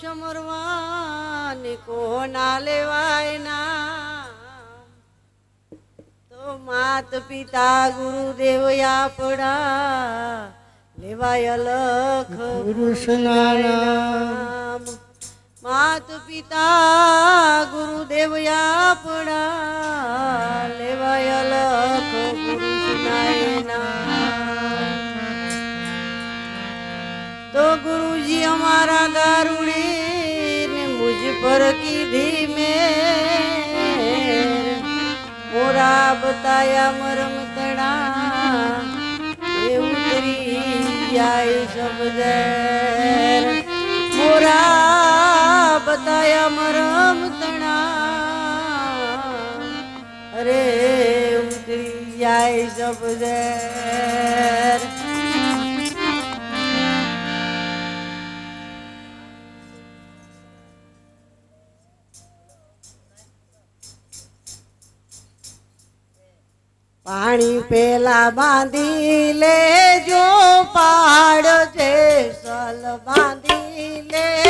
સમરવાની કોના લેવાય ના? તો માત પિતા ગુરુદેવ આપડા લેવાય લખ પુરુષના નામ માત પિતા ગુરુદેવ આપડા લેવાય લખ પુરુષના નામ તો ગુરુજી અમારા દારૂડી ને મુજ પર કીધી મેં મોરા બતાયા મરમ તણા, એ ઉતરી જાય શબ્દ મોરા બતાયા મરમ તણા, અરે ઉતરી જાય શબ્દર પાણી પેલા બાંધી લેજો પાડ છે સલ બાંધી લેજો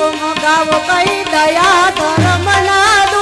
ગાવ ગાવ કઈ દયા ધર્મના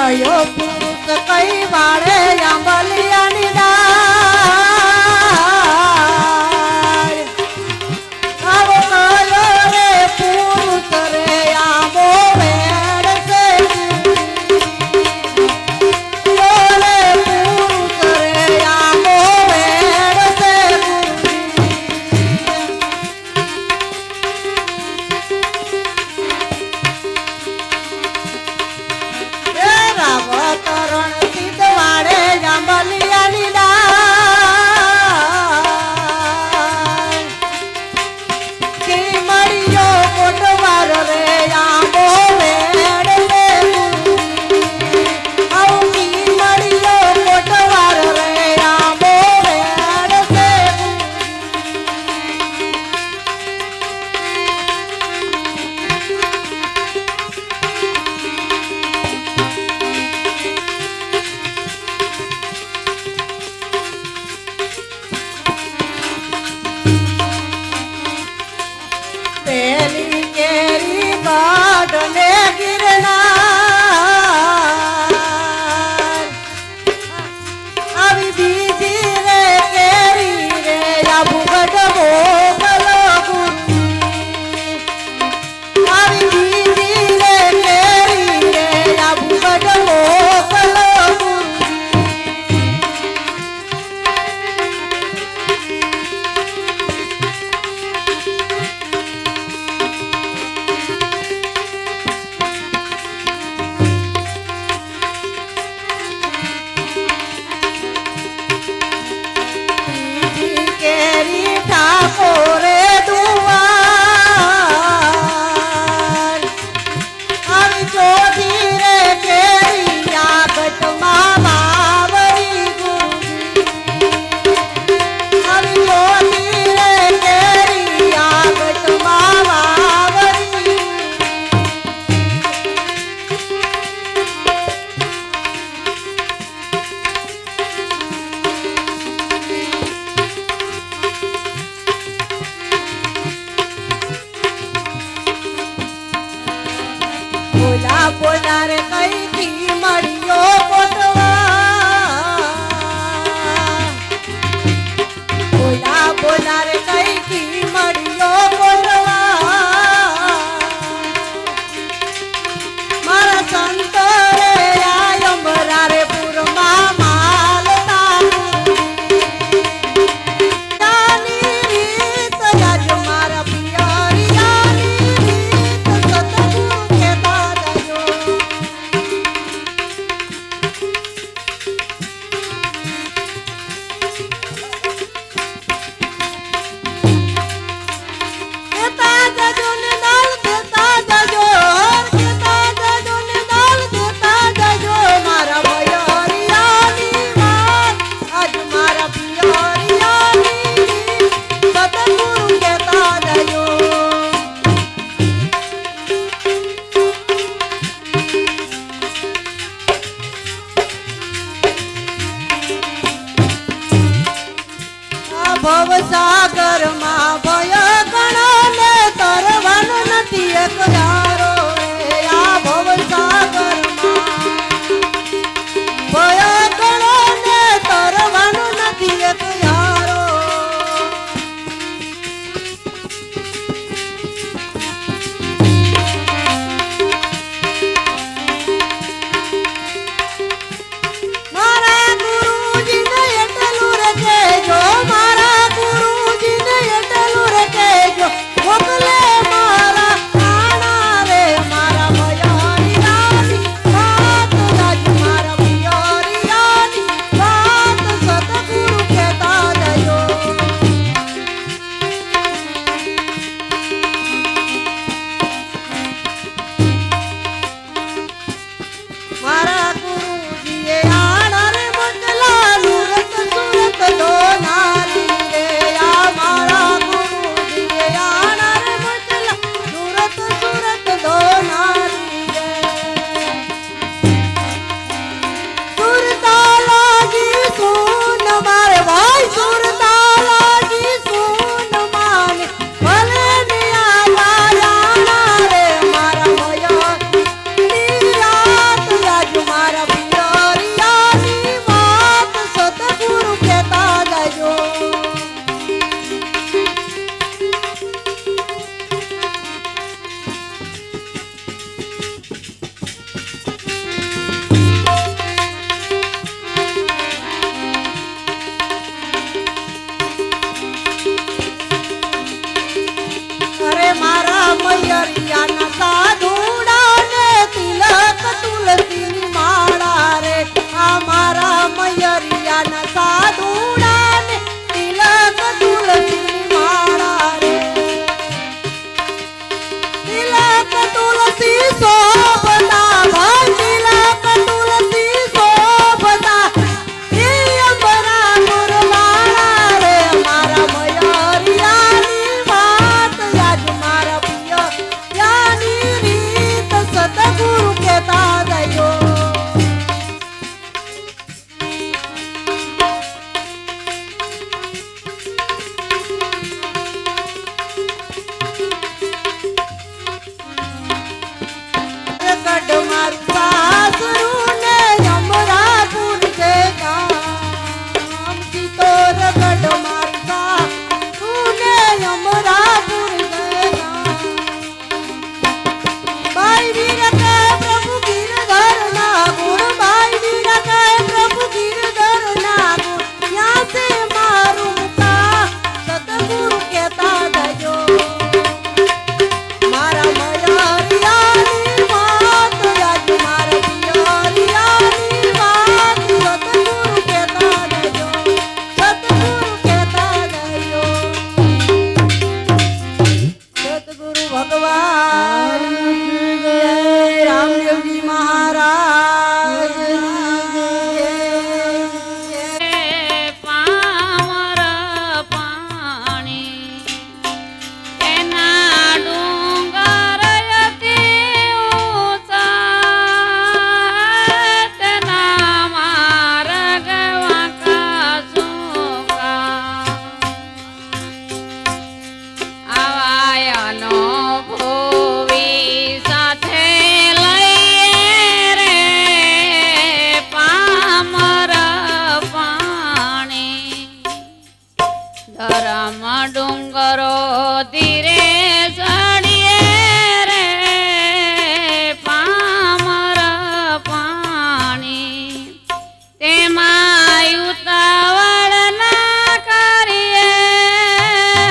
કયો પુરુષ કઈ વાળે આંબલી?